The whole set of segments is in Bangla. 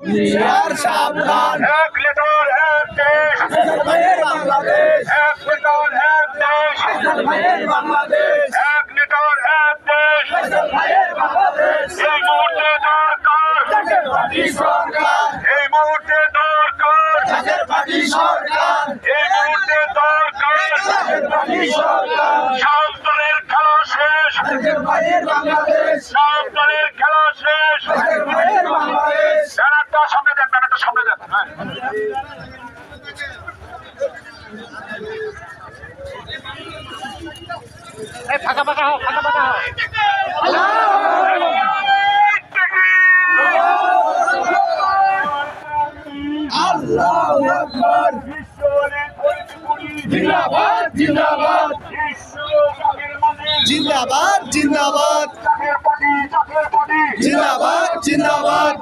হুঁশিয়ার সাবধান। এক লিটার এক দেশ। ভাইয়ের বাংলাদেশ। এক লিটার এক দেশ। ভাইয়ের বাংলাদেশ। এক লিটার এক দেশ। ভাইয়ের বাংলাদেশ। এই মুহূর্তে দরকার। সরকার। এই মুহূর্তে দরকার। সরকার। এই মুহূর্তে দরকার। সরকার। সব দলের খেলা শেষ। ভাইয়ের বাংলাদেশ। সব দলের খেলা শেষ জাকের ভাইয়ের বাংলাদেশ ব্যানারটা সামনে দেন ব্যানারটা সামনে দেন হ্যাঁ ফাঁকা ফাঁকা হোক ফাঁকা ফাঁকা হোক আল্লাহু জিন্দাবাদ জিন্দাবাদ। জিন্দাবাদ জিন্দাবাদ।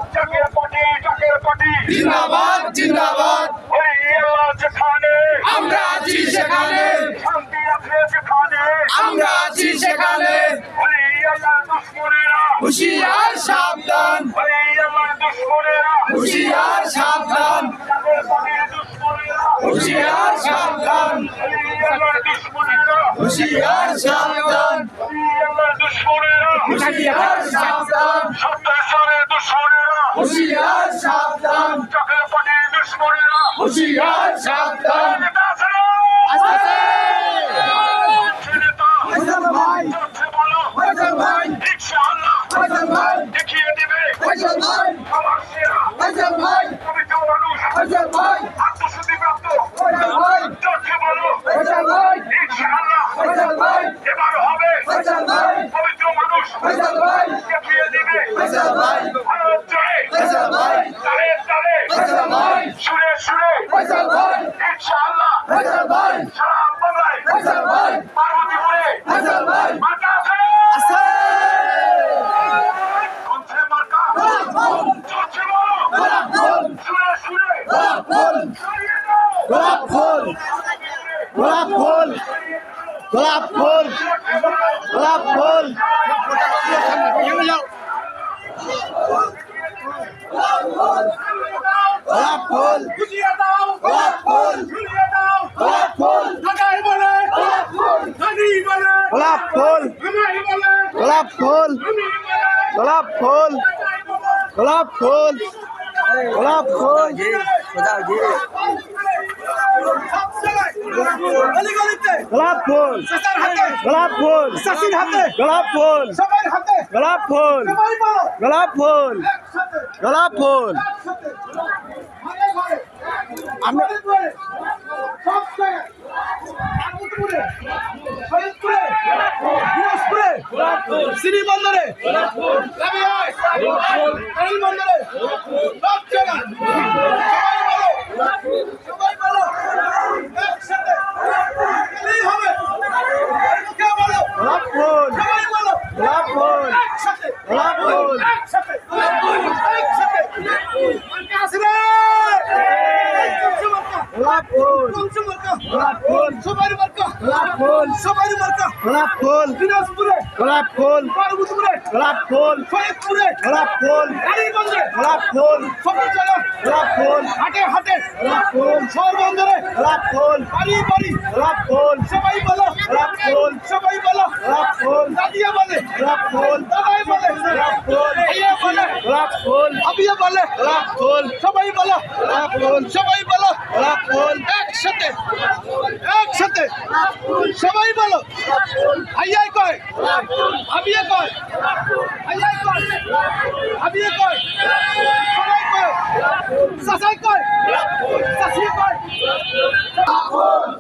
কোটি জিন্দাবাদ জিন্দাবাদ। ওই আল্লাহ যেখানে। আমরা আছি সেখানে। শান্তি আছে সেখানে। আমরা আছি সেখানে। ওই আল্লাহ দুশ্মনেরা। হুশিয়ার সাবধান। ওই আল্লাহ দুশ্মনেরা। হুশিয়ার সাবধান। হুশিয়ার সাবধান। হুশিয়ার সাবধান। হুশিয়ার সাবধান। সত্য সরে দুশ্মন হুশিয়ার সাবধান। চকের পাটির দুশ্মনেরা হুশিয়ার সাবধান নেতা আছে না? আছে নেতা। ফয়সাল ভাই যাচ্ছে বলো। ফয়সাল ভাই ইনশাআল্লাহ ফয়সাল ভাই দেখিয়ে দিবে ফয়সাল ভাই আমার সেরা ফয়সাল ভাই পবিত্র মানুষ ফয়সাল ভাই আত্মশুদ্ধিপ্রাপ্ত ফয়সাল ভাই যাচ্ছে বলো। ফয়সাল ভাই ইনশাআল্লাহ ফয়সাল ভাই এবার হবে ফয়সাল ভাই পবিত্র মানুষ ফয়সাল ভাই দেখিয়ে দিবে ফয়সাল ভাই ভারত জয়ে ফয়সাল ভাই তালে তালে ফয়সাল ভাই সুরে সুরে ফয়সাল ভাই ইনশাআল্লাহ ফয়সাল ভাই সারা বাংলায় ফয়সাল ভাই পার্বতীপুরে ফয়সাল ভাই মার্কা আছে আছে কোনছে মার্কা গোলাপ চলছে বলো গোলাপ ফুল সুরে সুরে গোলাপ ফুল ছড়িয়ে দাও গোলাপ ফুল গোলাপ ফুল গোলাপ ফুল গোলাপ ফুল। গোলাপ ফুল গোলাপ ফুল গোলাপ ফুল। গোলাপ ফুল গোলাপ ফুল গোলাপ ফুল গোলাপ ফুল গোলাপ ফুল। গোলাপ ফুল। গোলাপ ফুল। গোলাপ ফুল। গোলাপ ফুল। গোলাপ ফুল। গোলাপ ফুল। গোলাপ আমরা শ্রীবন্দরে বন্দরে সব জায়গায় সবাই বলো সবাই বলো একসাথে এলেই হবে কে বলো গোলাপ ফুল সবাই বলো গোলাপ ফুল একসাথে গোলাপ ফুল একসাথে একসাথে মার্কা আছে রে কোনসে মার্কা গোলাপ ফুল কোনসে মার্কা গোলাপ ফুল সবাই মার্কা। সবাই মার্কা। গোলাপ ফুল দিনাজপুরে। গোলাপ ফুল পার্বতীপুরে। গোলাপ ফুল ফরিদপুরে। গোলাপ ফুল কালীগঞ্জে। গোলাপ ফুল সকল জায়গায় গোলাপ ফুল হাটে হাটে। গোলাপ ফুল শহর বন্দরে গোলাপ ফুল বাড়ি বাড়ি। গোলাপ ফুল সবাই বলো। গোলাপ ফুল সবাই বলো। গোলাপ ফুল দাদিয়া বলে। গোলাপ ফুল দাদাই বলে। গোলাপ ফুল ভাইয়া বলে। গোলাপ ফুল বলে ফুল সবাই বলো ফুল সবাই বলো ফুল একসাথে একসাথে। সবাই বলো আইয়াই কয় আবিয়ে কয় আইয়াই কয় আবিয়ে কয় সবাই কয় সাসাই কয় সাসি কয়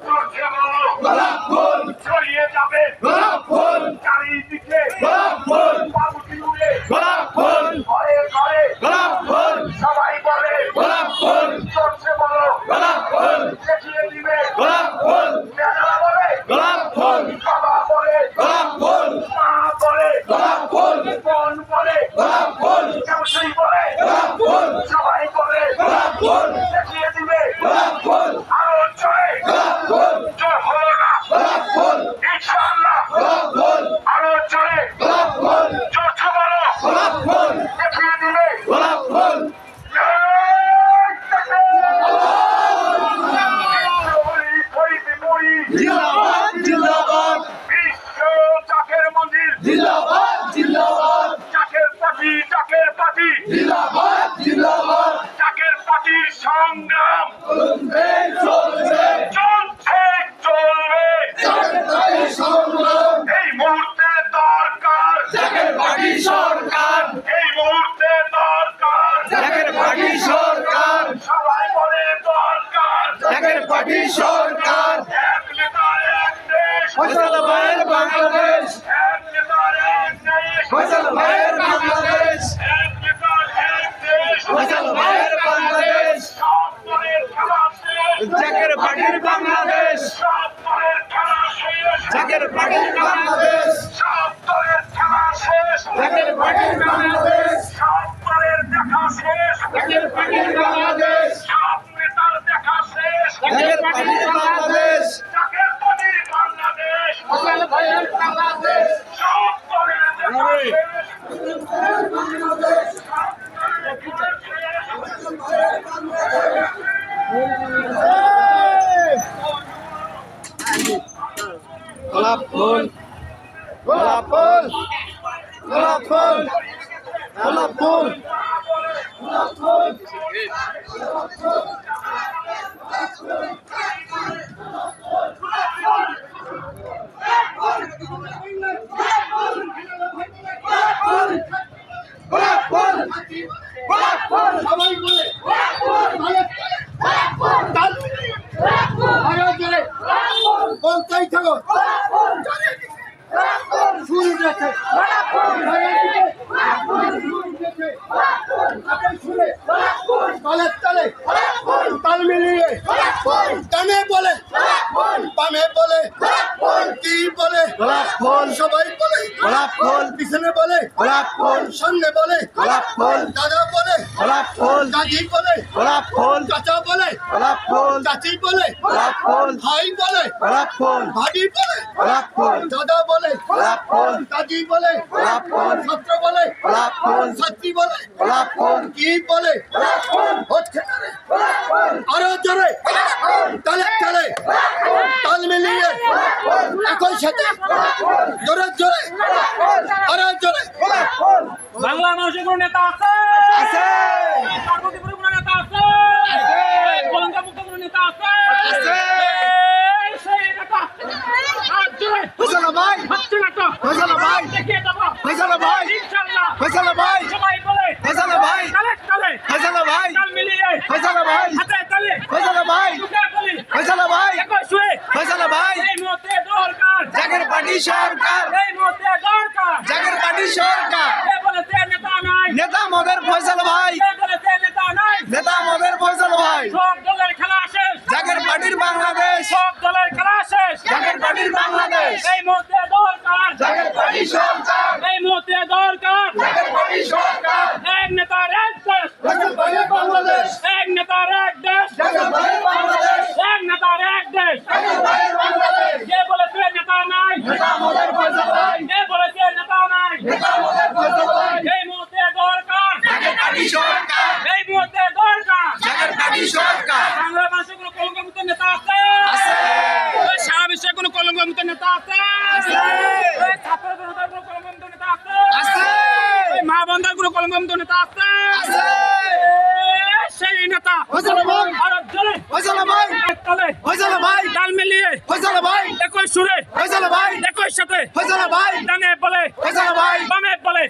চলছে বলো গোলাপ ফুল ছড়িয়ে যাবে গোলাপ ফুল চারিদিকে গোলাপ ফুল পার্বতীপুরে গোলাপ ফুল ঘরে ঘরে গোলাপ ফুল সবাই বলে গোলাপ ফুল চলছে বলো গোলাপ ফুল দেখিয়ে দিবে গোলাপ ফুল মেলা বলে গোলাপ ফুল বাবা বলে গোলাপ ফুল মা বলে গোলাপ ফুল বোন বলে গোলাপ ফুল কেমসই বলে গোলাপ ফুল সবাই বলে গোলাপ ফুল দেখিয়ে দিবে গোলাপ ফুল আরও ছয় গোলাপ ফুল পার্টি সরকার এক নেতার এক দেশ ফয়সাল ভাইয়ের বাংলাদেশ এক নেতার এক দেশ ফয়সাল ভাইয়ের বাংলাদেশ এক নেতার এক দেশ ফয়সাল ভাইয়ের বাংলাদেশ সব দলের খেলা শেষ জাকের পার্টির বাংলাদেশ সব দলের খেলা জাকের পার্টির বাংলাদেশ। সব দলের খেলা শেষ। জাকের পার্টির বাংলাদেশ। সব দলের দেখা শেষ। জাকের পার্টির বাংলাদেশ। সব নেতার দেখা শেষ। জাকের পার্টির বাংলাদেশ। জাকের পার্টির বাংলাদেশ। ফয়সাল ভাইয়ের বাংলাদেশ। সব দলের দেখা শেষ। সব দলের গোলাপ ফুল গোলাপ ফুল গোলাপ ফুল গোলাপ ফুল গোলাপ ফুল গোলাপ ফুল সবাই বলে বলতেই থাকো সুর উঠেছে তালের তালে তাল মিলিয়ে ডানে বলে বামে বলে কি বলে গোলাপ ফুল সবাই বলে গোলাপ ফুল পিছনে বলে গোলাপ ফুল সামনে বলে গোলাপ ফুল দাদা বলে গোলাপ ফুল দাদি বলে গোলাপ ফুল চাচা বলে গোলাপ ফুল চাচি বলে গোলাপ ফুল ভাই বলে গোলাপ ফুল ভাবি বলে গোলাপ ফুল দাদা বলে গোলাপ ফুল দাদি বলে গোলাপ ফুল ছাত্র বলে গোলাপ ফুল ছাত্রী বলে গোলাপ ফুল কি বলে হচ্ছে না রে। আরও জোরে তালে তালে। তাল মিলিয়ে একই সাথে। জোরে জোরে। আরও জোরে। বাংলা মানুষের কোনো নেতা আছে? আছে। নেতা আছে? নেতা আছে? ভাই। ভাই। ভাই ইনশাল্লাহ ফয়সাল ভাই সবাই বলে ফয়সাল ভাই তালে তালে ফয়সাল ভাই তাল মিলিয়ে ফয়সাল ভাই হাতে তালে ফয়সাল ভাই মুখে বলি ফয়সাল ভাই একই শুয়ে ফয়সাল ভাই এই মুহূর্তে দরকার জাগের পার্টি সরকার এই মুহূর্তে দরকার জাগের পার্টি সরকার কে বলেছে নেতা নাই নেতা মদের ফয়সাল ভাই কে বলেছে নেতা নাই নেতা মদের ফয়সাল ভাই সব দলের খেলা শেষ জাগের পার্টির বাংলাদেশ সব দলের খেলা শেষ জাগের পার্টির বাংলাদেশ এই মুহূর্তে দরকার জাগের পার্টি সরকার এই মুহূর্তে দরকার জাগের পার্টি সরকার এক নেতার এক দেশ জাগের পার্টির বাংলাদেশ এক নেতার এক দেশ জাগের পার্টির বাংলাদেশ এক নেতার এক দেশ জাগের পার্টির বাংলাদেশ কে বলেছে নেতা নাই নেতা মদের ফয়সাল ভাই কে বলেছে নেতা নাই নেতা মদের ফয়সাল ভাই এই মুহূর্তে দরকার জাগের পার্টি সরকার এই মুহূর্তে দরকার জাগের পার্টি সরকার বাংলা ভাষায় কোনো কলঙ্কমুক্ত নেতা আছে আছে। এই সারা বিশ্বে কলঙ্কমুক্ত নেতা আছে ছাত্র জনতার কোনো কলঙ্কমুক্ত নেতা আছে মা বন্ধার কোনো কলঙ্কমুক্ত নেতা আছে সেই নেতা। ভারত জলে তালে ভাই। তাল মিলিয়ে। ভাই। একই সুরে। ভাই। একই সাথে। ভাই। ডানে বলে। ভাই। বামে বলে।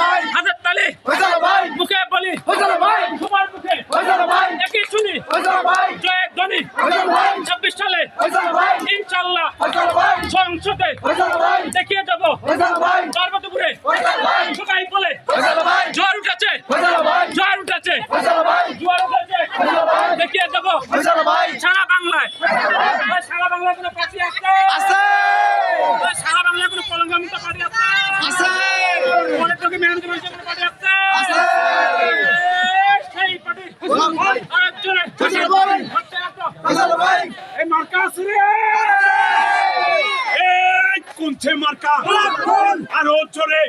ভাই হাতের তালে ফয়সাল ভাই মুখে বলি ফয়সাল ভাই সবার মুখে ফয়সাল ভাই একই শুনি ফয়সাল ভাই জয় ধ্বনি ফয়সাল ভাই ছাব্বিশ সালে ফয়সাল ভাই ইনশাল্লাহ ফয়সাল ভাই সংসদে ফয়সাল ভাই দেখিয়ে যাব ফয়সাল ভাই পার্বতীপুরে ফয়সাল ভাই সবাই বলে ফয়সাল ভাই জ্বর উঠেছে ফয়সাল ভাই জ্বর উঠেছে ফয়সাল ভাই জ্বর উঠেছে দেখিয়ে যাব ফয়সাল ভাই সারা বাংলায় ওই সারা বাংলায় কোনো পার্টি আছে আছে ওই সারা বাংলায় কোনো কলঙ্কামিত পার্টি আছে আছে অনেক লোকে মেহনত করেছে কোনো পার্টি আছে আছে। এই সেই পার্টি আরেকজনে ফয়সাল ভাই। হচ্ছে না তো। ফয়সাল ভাই এই মার্কা আছে রে এই কোনছে মার্কা গোলাপ ফুল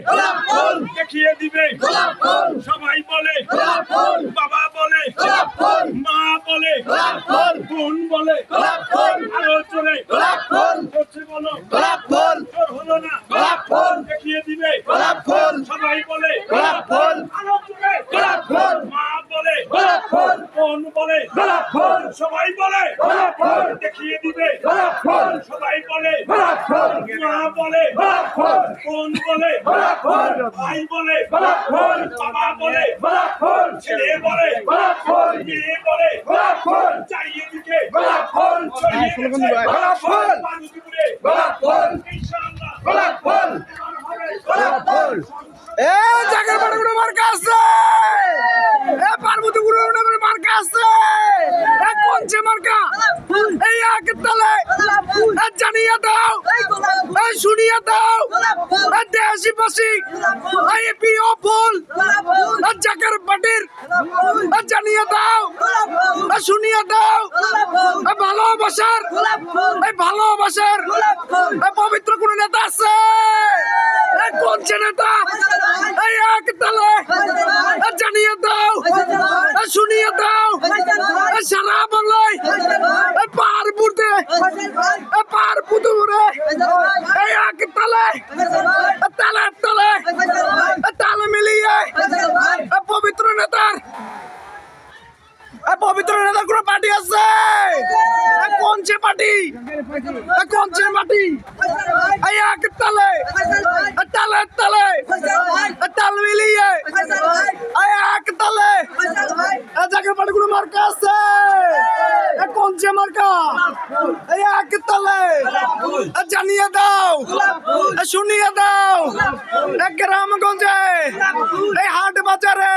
গোলাপ দেখিয়ে দিবে। সবাই বলে বাবা বলে মা বলে বোন বলে চলে আরও বলো হলো না। দেখিয়ে দিবে গোলাপ ফুল সবাই বলে গোলাপ ফুল আরও জোরে গোলাপ ফুল মা বলে গোলাপ ফুল বোন বলে গোলাপ ফুল সবাই বলে গোলাপ ফুল দেখিয়ে দিবে গোলাপ ফুল সবাই বলে গোলাপ ফুল মা বলে গোলাপ ফুল বোন বলে গোলাপ ফুল ভাই বলে ফুল বাবা বলে ফুল ছেলে বলে ফুল মেয়ে বলে ফুল চারিদিকে ফুল ছড়িয়ে গেছে। গোলাপ ফুল মানুষগুলো। গোলাপ ফুল ইনশাআল্লাহ গোলাপ ফুল এ, জাগের আছে এ, পার্বতী গুলো মার্কা আছে এ কোনছে মার্কা এই আগে তলে, এ, জানিয়ে দাও। এ, শুনিয়ে দাও। এ দেশি বাসি এই ফুল। এ, জাগের বাটির এ, জানিয়ে দাও। এ, শুনিয়ে দাও। ভালোবাসার এই ভালোবাসার পবিত্র কোন নেতা আছে? এ কোনছে নেতা? এই এক তলে। এ জানিয়ে দাও। শুনিয়ে দাও। সারা বাংলায়। এ পারপুরতে এ পারপুতুরে এই এক তলে। তালে। তালে মিলিয়ে এ পবিত্র নেতার এ পবিত্র নেতার কোন পার্টি আছে এ কোন সে পার্টি এ কোন সে পার্টি এই এক তলে এ তালে তলে এ তাল মিলিয়ে এই এক তলে এ জায়গার পার্টি কোন মার্কা আছে এ কোন সে মার্কা এই এক তলে এ জানিয়ে দাও এ শুনিয়ে দাও এ গ্রামগঞ্জে এই হাট বাজারে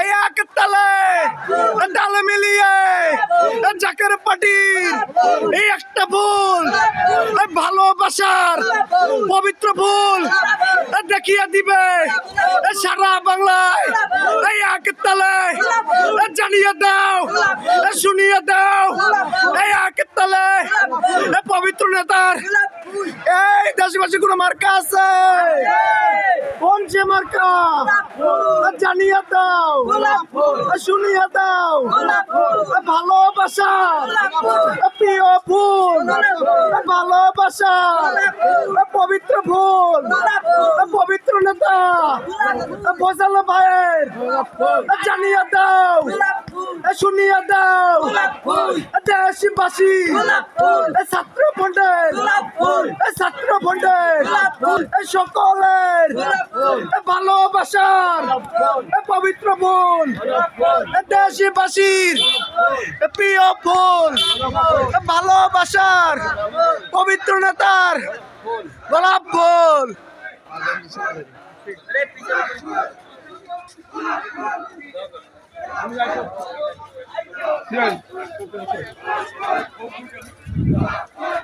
এই এক তলে এ মিলিয়ে জাকের পাটির এই একটা এই ভালোবাসার পবিত্র এ দেখিয়ে দিবে সারা বাংলায় এই এক তলে জানিয়ে দাও শুনিয়ে দাও এই এক তলে পবিত্র নেতার এই দেশবাসী কোনো মার্কা আছে কোন সে মার্কা জানিয়ে দাও শুনিয়ে দাও ভালোবাসা প্রিয় ফুল ভালোবাসা পবিত্র ফুল পবিত্র নেতা এ ফজল ভাইয়ের জানিয়ে দাও শুনিয়ে দাও দেশবাসী ছাত্র এ ছাত্র এ সকলের এ ভালোবাসার এ পবিত্র ফুল এ দেশবাসীর এ প্রিয় ফুল এ ভালোবাসার পবিত্র নেতার গোলাপ ফুল জিন্দাবাদ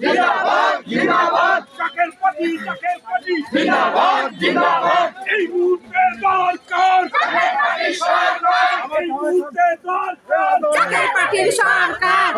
জিন্দাবাদ জিন্দাবাদ। চাকের পাটি চাকের পাটি। জিন্দাবাদ জিন্দাবাদ। এই মুহূর্তে দরকার। এই মুহূর্তে দরকার। চাকরি পার্টির সরকার।